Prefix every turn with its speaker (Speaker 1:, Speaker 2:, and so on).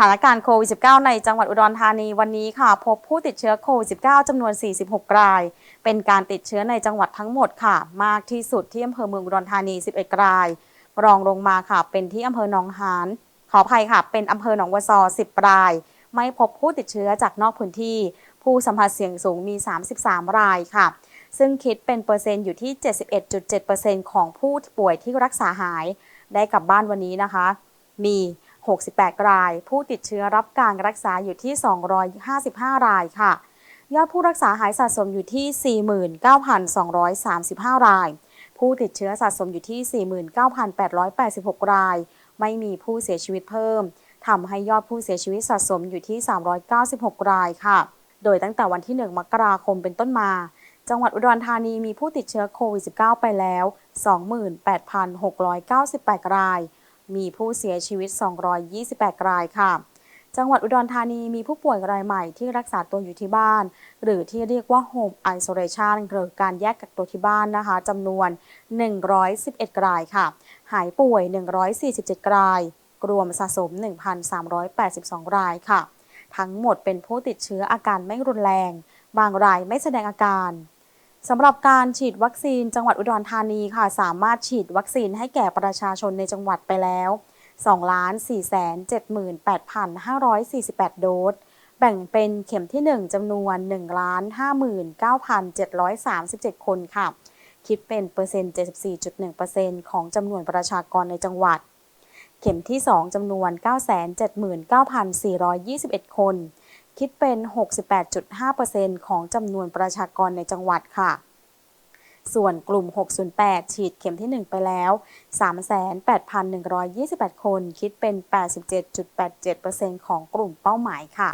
Speaker 1: ถานการณ์โควิด -19 ในจังหวัดอุดรธานีวันนี้ค่ะ พบผู้ติดเชื้อโควิด -19 จำนวน 46 ราย เป็นการติดเชื้อในจังหวัดทั้งหมดค่ะ มากที่สุดที่อำเภอเมืองอุดรธานี 11 ราย รองลงมาค่ะ เป็นที่อำเภอหนองหาน ขออภัยค่ะ เป็นอำเภอหนองวัวซอ 10 ราย ไม่พบผู้ติดเชื้อจากนอกพื้นที่ ผู้สัมผัสเสี่ยงสูงมี 33 รายค่ะ ซึ่งคิดเป็นเปอร์เซ็นต์อยู่ที่ 71.7%ของผู้ป่วยที่รักษาหาย ได้กลับบ้านวันนี้นะคะ มี 68 ราย ผู้ติดเชื้อรับการรักษาอยู่ที่ 255 รายค่ะ ยอดผู้รักษาหายสะสมอยู่ที่ 49,235 ราย ผู้ติดเชื้อสะสมอยู่ที่ 49,886 ราย ไม่มีผู้เสียชีวิตเพิ่มทำให้ยอดผู้เสียชีวิตสะสมอยู่ที่ 396 รายค่ะ โดยตั้งแต่วันที่ 1 มกราคมเป็นต้นมา จังหวัดอุดรธานีมีผู้ติดเชื้อโควิด -19 ไปแล้ว 28,698 ราย มีผู้เสียชีวิต 228 รายค่ะ จังหวัดอุดรธานีมีผู้ป่วยรายใหม่ที่รักษาตัวอยู่ที่บ้าน หรือที่เรียกว่า Home Isolation หรือการแยกกักตัวที่บ้านนะคะจำนวน 111 รายค่ะ หายป่วย 147 ราย รวมสะสม 1,382 รายค่ะ ทั้งหมดเป็นผู้ติดเชื้ออาการไม่รุนแรง บางรายไม่แสดงอาการ สำหรับการฉีดวัคซีนจังหวัดอุดรธานีค่ะ สามารถฉีดวัคซีนให้แก่ประชาชนในจังหวัดไปแล้ว 2,478,548 โดส แบ่งเป็นเข็มที่ 1จำนวน 1,59,737 คนค่ะ คิดเป็นเปอร์เซ็นต์ 74.1%ของจำนวนประชากรในจังหวัด เข็มที่ 2จำนวน 979,421 คน คิดเป็น 68.5%ของจำนวนประชากรในจังหวัดค่ะ ส่วนกลุ่ม 608 ฉีดเข็มที่ 1 ไปแล้ว 38,128 คน คิดเป็น 87.87%ของกลุ่มเป้าหมายค่ะ